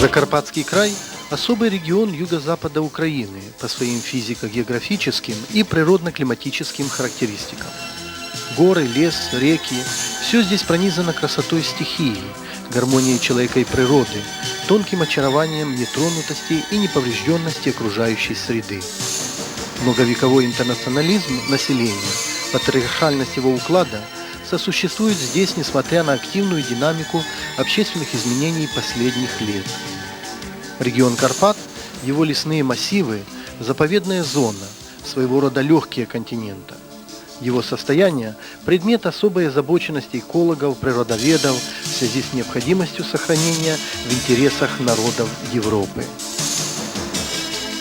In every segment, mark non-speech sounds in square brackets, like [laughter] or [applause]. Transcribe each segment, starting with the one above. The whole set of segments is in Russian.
Закарпатский край – особый регион юго-запада Украины по своим физико-географическим и природно-климатическим характеристикам. Горы, лес, реки – все здесь пронизано красотой стихии, гармонией человека и природы, тонким очарованием нетронутости и неповрежденности окружающей среды. Многовековой интернационализм населения, патриархальность его уклада сосуществует здесь, несмотря на активную динамику общественных изменений последних лет. Регион Карпат, его лесные массивы, заповедная зона, своего рода легкие континента. Его состояние – предмет особой озабоченности экологов, природоведов в связи с необходимостью сохранения в интересах народов Европы.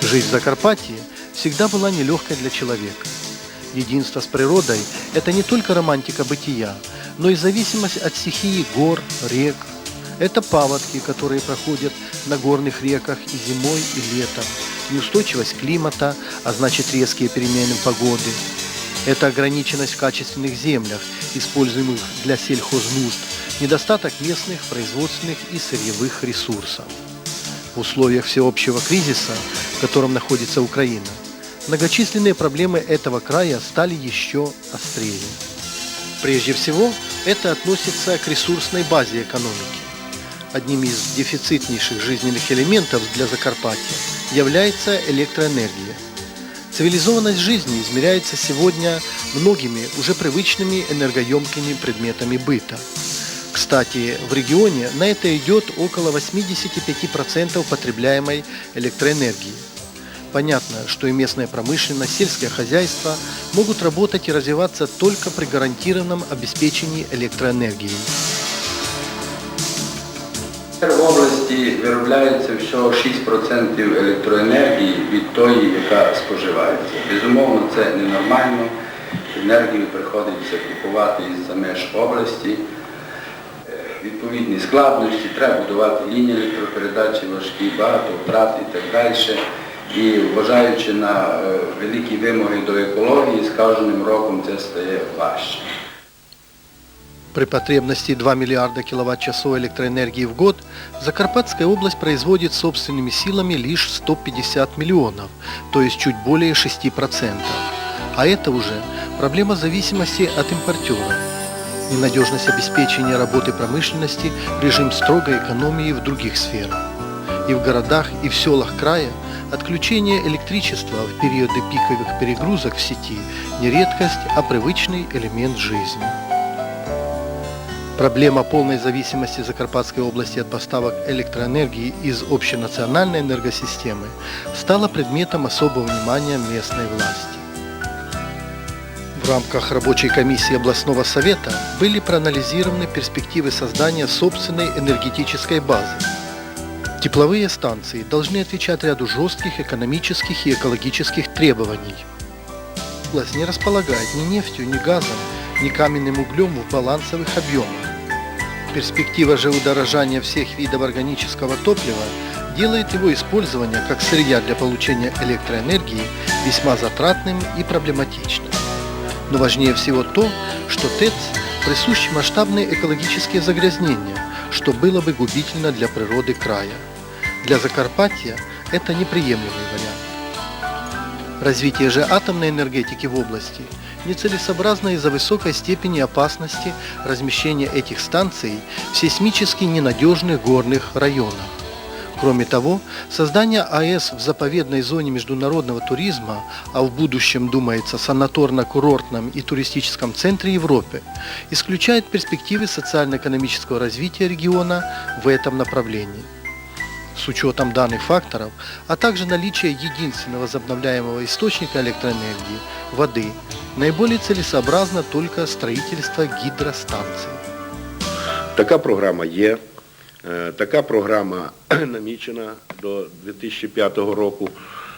Жизнь Закарпатье всегда была нелегкой для человека. Единство с природой – это не только романтика бытия, но и зависимость от стихии гор, рек. Это паводки, которые проходят на горных реках и зимой, и летом, неустойчивость климата, а значит резкие перемены погоды. Это ограниченность в качественных землях, используемых для сельхознуст, недостаток местных производственных и сырьевых ресурсов. В условиях всеобщего кризиса, в котором находится Украина, многочисленные проблемы этого края стали еще острее. Прежде всего, это относится к ресурсной базе экономики. Одним из дефицитнейших жизненных элементов для Закарпатья является электроэнергия. Цивилизованность жизни измеряется сегодня многими уже привычными энергоемкими предметами быта. Кстати, в регионе на это идет около 85% потребляемой электроэнергии. Понятно, что и местная промышленность, сельское хозяйство могут работать и развиваться только при гарантированном обеспечении электроэнергией. В області виробляється всього 6% електроенергії від тої, яка споживається. Безумовно, це ненормально. Енергію приходиться купувати із-за меж області. Е, Відповідні складності, треба будувати лінії електропередачі важкі, багато втрат і так далі. І вважаючи на е, великі вимоги до екології, з кожним роком це стає важче. При потребности 2 миллиарда киловатт-часов электроэнергии в год Закарпатская область производит собственными силами лишь 150 миллионов, то есть чуть более 6%. А это уже проблема зависимости от импортеров. Ненадежность обеспечения работы промышленности, режим строгой экономии в других сферах. И в городах, и в селах края отключение электричества в периоды пиковых перегрузок в сети не редкость, а привычный элемент жизни. Проблема полной зависимости Закарпатской области от поставок электроэнергии из общенациональной энергосистемы стала предметом особого внимания местной власти. В рамках рабочей комиссии областного совета были проанализированы перспективы создания собственной энергетической базы. Тепловые станции должны отвечать ряду жестких экономических и экологических требований. Область не располагает ни нефтью, ни газом, ни каменным углем в балансовых объемах. Перспектива же удорожания всех видов органического топлива делает его использование как сырья для получения электроэнергии весьма затратным и проблематичным. Но важнее всего то, что ТЭЦ присущи масштабные экологические загрязнения, что было бы губительно для природы края. Для Закарпатья это неприемлемый вариант. Развитие же атомной энергетики в области нецелесообразно из-за высокой степени опасности размещения этих станций в сейсмически ненадежных горных районах. Кроме того, создание АЭС в заповедной зоне международного туризма, а в будущем, думается, санаторно-курортном и туристическом центре Европы, исключает перспективы социально-экономического развития региона в этом направлении. С учетом данных факторов, а также наличия единственного возобновляемого источника электроэнергии – воды, наиболее целесообразно только строительство гидростанций. Така програма є. Е, Така програма [clears throat] намічена до 2005 року,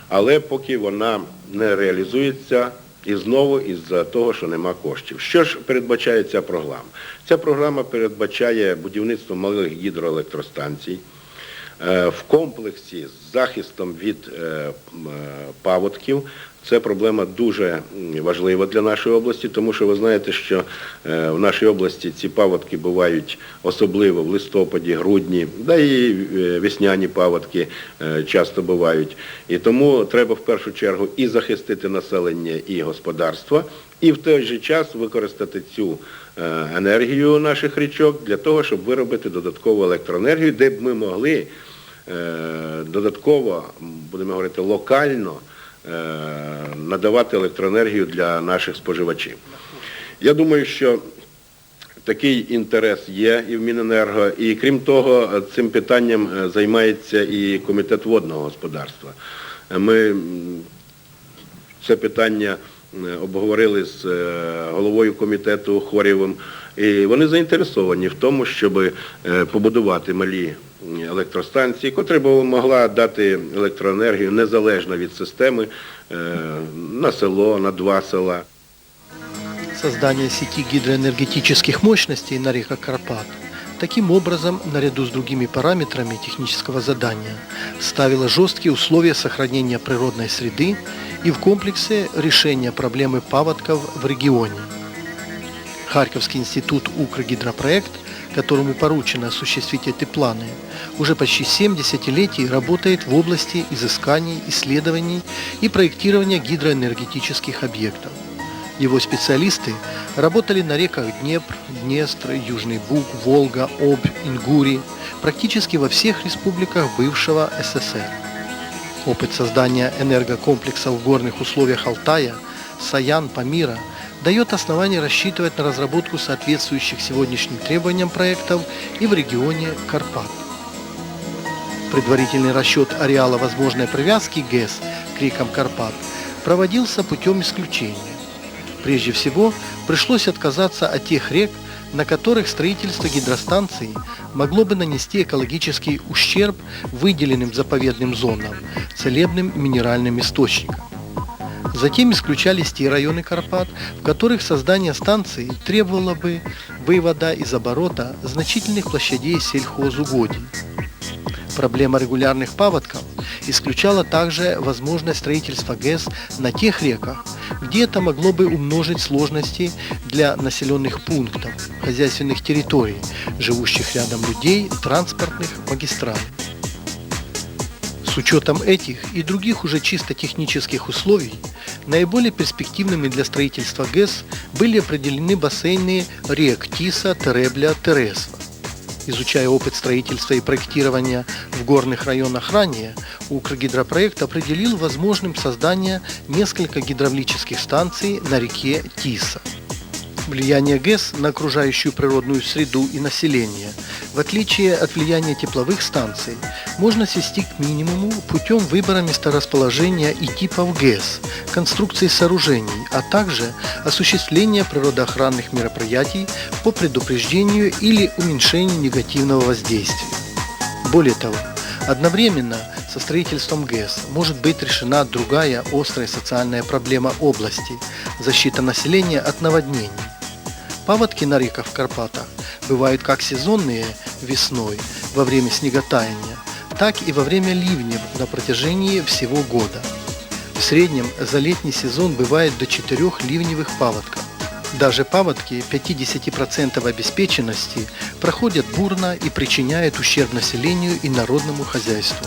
але поки вона не реалізується і знову із-за того, що нема коштів. Що ж передбачає ця програма? Ця програма передбачає будівництво малих гідроелектростанцій, е, в комплексі з захистом від е, е, паводків. Це проблема дуже важлива для нашої області, тому що ви знаєте, що е, в нашій області ці паводки бувають особливо в листопаді, грудні, да і е, весняні паводки е, часто бувають. І тому треба в першу чергу і захистити населення, і господарство, і в той же час використати цю е, енергію наших річок для того, щоб виробити додаткову електроенергію, де б ми могли е, додатково, будемо говорити, локально е, надавати електроенергію для наших споживачів. Я думаю, що такий інтерес є і в Міненерго, і крім того, цим питанням займається і комітет водного господарства. Ми це питання обговорили з е, головою комітету Хорєвим, і вони заінтересовані в тому, щоб е, побудувати малі електростанції, котрі б могла дати електроенергію незалежно від системи е, на село, на два села. Создание сети гидроэнергетических мощностей на реках Карпат таким образом, наряду с другими параметрами технического задания, ставило жесткие условия сохранения природной среды и в комплексе решения проблемы паводков в регионе. Харьковский институт «Укргидропроект», которому поручено осуществить эти планы, уже почти 7 десятилетий работает в области изысканий, исследований и проектирования гидроэнергетических объектов. Его специалисты работали на реках Днепр, Днестр, Южный Буг, Волга, Обь, Ингури, практически во всех республиках бывшего СССР. Опыт создания энергокомплексов в горных условиях Алтая, Саян, Памира дает основание рассчитывать на разработку соответствующих сегодняшним требованиям проектов и в регионе Карпат. Предварительный расчет ареала возможной привязки ГЭС к рекам Карпат проводился путем исключения. Прежде всего, пришлось отказаться от тех рек, на которых строительство гидростанций могло бы нанести экологический ущерб выделенным заповедным зонам, целебным минеральным источникам. Затем исключались те районы Карпат, в которых создание станции требовало бы вывода из оборота значительных площадей сельхозугодий. Проблема регулярных паводков исключала также возможность строительства ГЭС на тех реках, где это могло бы умножить сложности для населенных пунктов, хозяйственных территорий, живущих рядом людей, транспортных магистралей. С учетом этих и других уже чисто технических условий, наиболее перспективными для строительства ГЭС были определены бассейны рек Тиса, Теребля, Тересва. Изучая опыт строительства и проектирования в горных районах ранее, Укргидропроект определил возможным создание несколько гидравлических станций на реке Тиса. Влияние ГЭС на окружающую природную среду и население, в отличие от влияния тепловых станций, можно свести к минимуму путем выбора месторасположения и типов ГЭС, конструкции сооружений, а также осуществления природоохранных мероприятий по предупреждению или уменьшению негативного воздействия. Более того, одновременно со строительством ГЭС может быть решена другая острая социальная проблема области – защита населения от наводнений. Паводки на реках в Карпатах бывают как сезонные весной во время снеготаяния, так и во время ливнев на протяжении всего года. В среднем за летний сезон бывает до 4 ливневых паводков. Даже паводки 50% обеспеченности проходят бурно и причиняют ущерб населению и народному хозяйству.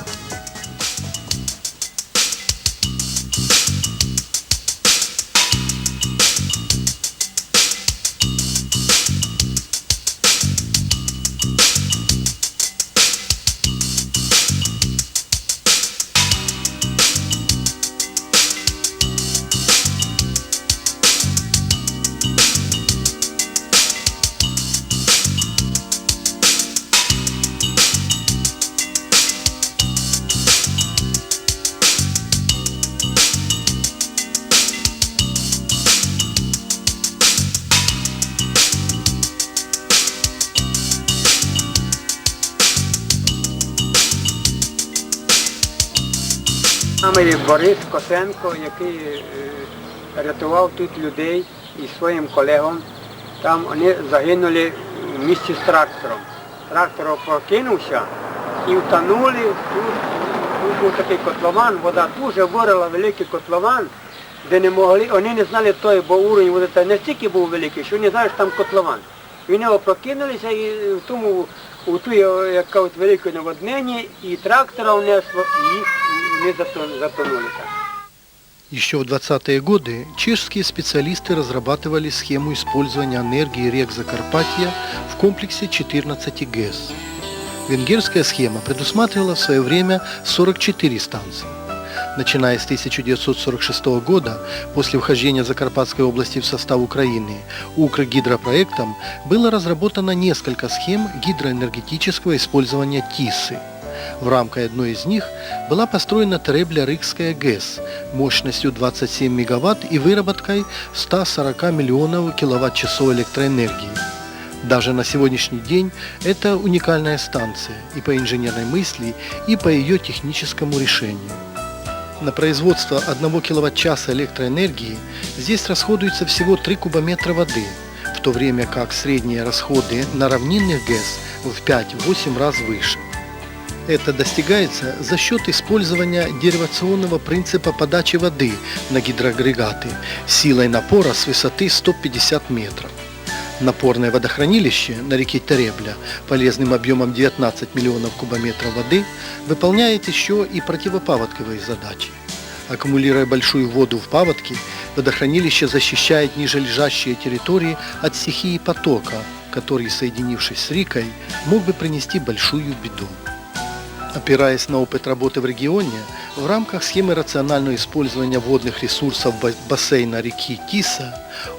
Нами Борис Косенко, який е, рятував тут людей і своїм колегам. Там вони загинули в місті з трактором. Трактор прокинувся і втонули. Тут, тут був такий котлован, вода дуже вирила великий котлован, де не могли, вони не знали той, бо уровень води настільки був великий, що не знали, що там котлован. Вони опрокинулися і в тому, у ту яка от велике наводнення, і трактора внесло, і їх не затон- затонули. Еще в 20-е годы чешские специалисты разрабатывали схему использования энергии рек Закарпатья в комплексе 14 ГЭС. Венгерская схема предусматривала в свое время 44 станции. Начиная с 1946 года, после вхождения Закарпатской области в состав Украины, Укргидропроектом было разработано несколько схем гидроэнергетического использования ТИСы. В рамках одной из них была построена Теребля-Рыкская ГЭС мощностью 27 мегаватт и выработкой 140 миллионов киловатт-часов электроэнергии. Даже на сегодняшний день это уникальная станция и по инженерной мысли, и по ее техническому решению. На производство 1 киловатт-часа электроэнергии здесь расходуется всего 3 кубометра воды, в то время как средние расходы на равнинных ГЭС в 5-8 раз выше. Это достигается за счет использования деривационного принципа подачи воды на гидроагрегаты силой напора с высоты 150 метров. Напорное водохранилище на реке Теребля полезным объемом 19 миллионов кубометров воды выполняет еще и противопаводковые задачи. Аккумулируя большую воду в паводке, водохранилище защищает нижележащие территории от стихии потока, который, соединившись с рекой, мог бы принести большую беду. Опираясь на опыт работы в регионе, в рамках схемы рационального использования водных ресурсов ба- бассейна реки Тиса,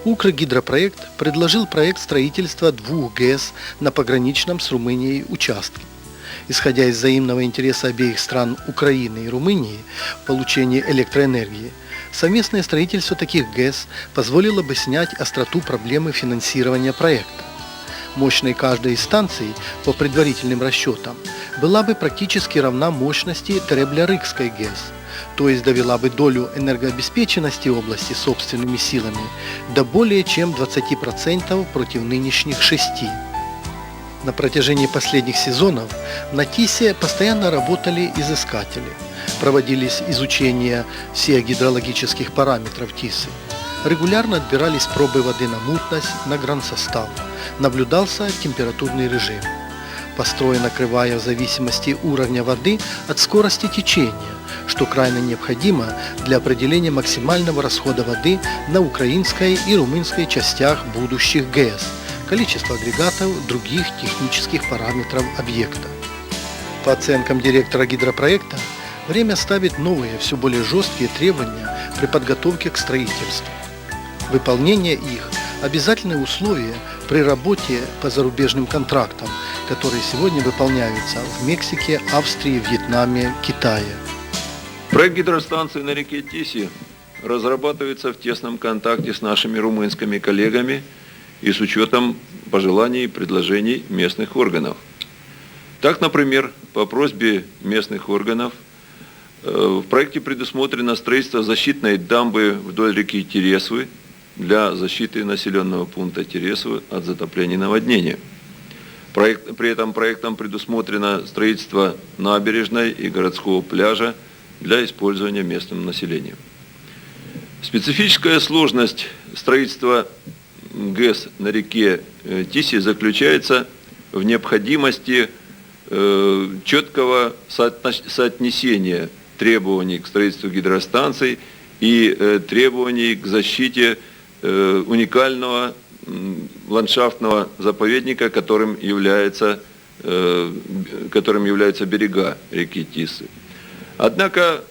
Укргидропроект предложил проект строительства двух ГЭС на пограничном с Румынией участке. Исходя из взаимного интереса обеих стран Украины и Румынии в получении электроэнергии, совместное строительство таких ГЭС позволило бы снять остроту проблемы финансирования проекта. Мощной каждой из станций, по предварительным расчетам, была бы практически равна мощности Теребля-Рыкской ГЭС, то есть довела бы долю энергообеспеченности области собственными силами до более чем 20% против нынешних 6%. На протяжении последних сезонов на ТИСе постоянно работали изыскатели. Проводились изучения всех гидрологических параметров ТИСы. Регулярно отбирались пробы воды на мутность, на гран-состав. Наблюдался температурный режим. Построен накрывая в зависимости уровня воды от скорости течения, что крайне необходимо для определения максимального расхода воды на украинской и румынской частях будущих ГЭС, количество агрегатов, других технических параметров объекта. По оценкам директора гидропроекта, время ставит новые, все более жесткие требования при подготовке к строительству. Выполнение их – обязательное условие при работе по зарубежным контрактам, которые сегодня выполняются в Мексике, Австрии, Вьетнаме, Китае. Проект гидростанции на реке Тиси разрабатывается в тесном контакте с нашими румынскими коллегами и с учетом пожеланий и предложений местных органов. Так, например, по просьбе местных органов э, в проекте предусмотрено строительство защитной дамбы вдоль реки Тересвы для защиты населенного пункта Тересвы от затопления и наводнения. Проект- при этом проектом предусмотрено строительство набережной и городского пляжа для использования местным населением. Специфическая сложность строительства ГЭС на реке э, Тиси заключается в необходимости э, четкого соотнесения требований к строительству гидростанций и э, требований к защите уникального м, ландшафтного заповедника, которым является, э, которым являются берега реки Тисы. Однако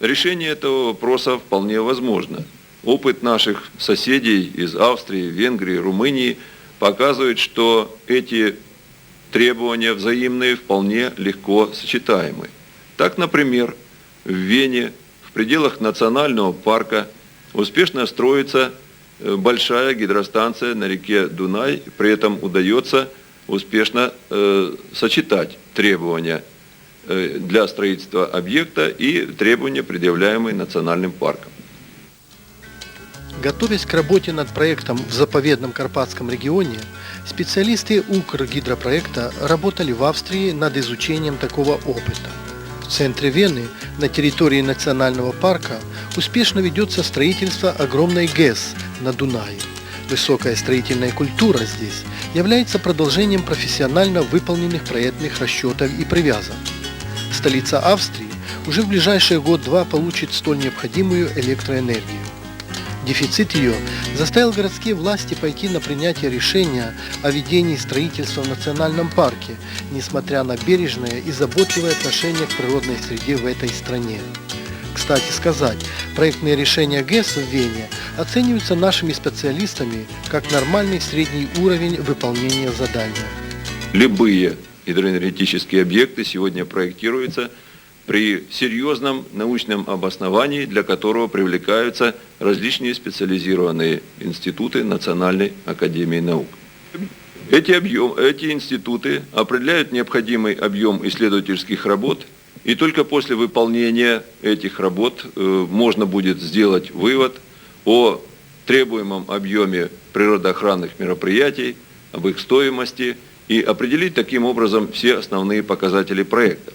решение этого вопроса вполне возможно. Опыт наших соседей из Австрии, Венгрии, Румынии показывает, что эти требования взаимные вполне легко сочетаемы. Так, например, в Вене в пределах национального парка успешно строится э, большая гидростанция на реке Дунай, при этом удается успешно э, сочетать требования э, для строительства объекта и требования, предъявляемые национальным парком. Готовясь к работе над проектом в заповедном Карпатском регионе, специалисты Укргидропроекта работали в Австрии над изучением такого опыта. Центре Вены, на территории национального парка, успешно ведется строительство огромной ГЭС на Дунае. Высокая строительная культура здесь является продолжением профессионально выполненных проектных расчетов и привязок. Столица Австрии уже в ближайшие год-два получит столь необходимую электроэнергию. Дефицит ее заставил городские власти пойти на принятие решения о ведении строительства в национальном парке, несмотря на бережное и заботливое отношение к природной среде в этой стране. Кстати сказать, проектные решения ГЭС в Вене оцениваются нашими специалистами как нормальный средний уровень выполнения задания. Любые гидроэнергетические объекты сегодня проектируются при серьезном научном обосновании, для которого привлекаются различные специализированные институты Национальной академии наук. Эти, объем, эти институты определяют необходимый объем исследовательских работ, и только после выполнения этих работ э, можно будет сделать вывод о требуемом объеме природоохранных мероприятий, об их стоимости и определить таким образом все основные показатели проекта.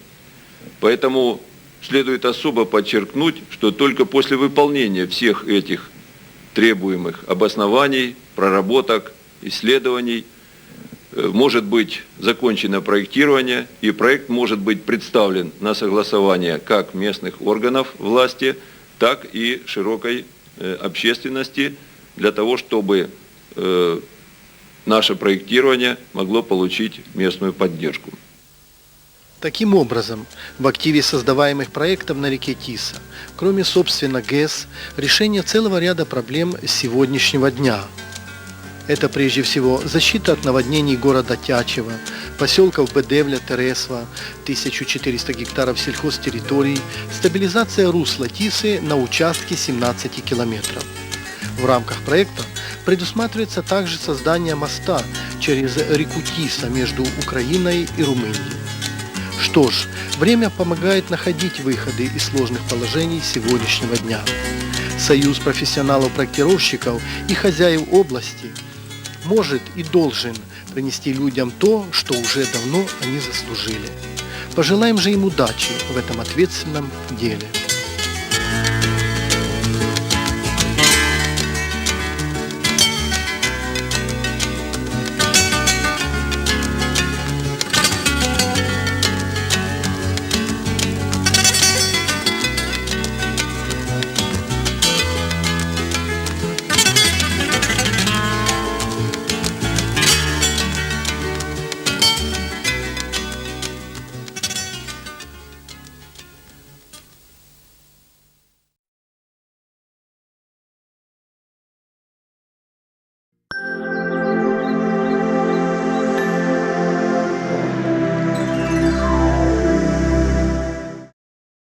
Поэтому следует особо подчеркнуть, что только после выполнения всех этих требуемых обоснований, проработок, исследований э, может быть закончено проектирование и проект может быть представлен на согласование как местных органов власти, так и широкой э, общественности для того, чтобы э, наше проектирование могло получить местную поддержку. Таким образом, в активе создаваемых проектов на реке Тиса, кроме, собственно, ГЭС, решение целого ряда проблем сегодняшнего дня. Это прежде всего защита от наводнений города Тячева, поселков Бедевля, Тересва, 1400 гектаров сельхозтерриторий, стабилизация русла Тисы на участке 17 километров. В рамках проекта предусматривается также создание моста через реку Тиса между Украиной и Румынией. Что ж, время помогает находить выходы из сложных положений сегодняшнего дня. Союз профессионалов-проектировщиков и хозяев области может и должен принести людям то, что уже давно они заслужили. Пожелаем же им удачи в этом ответственном деле.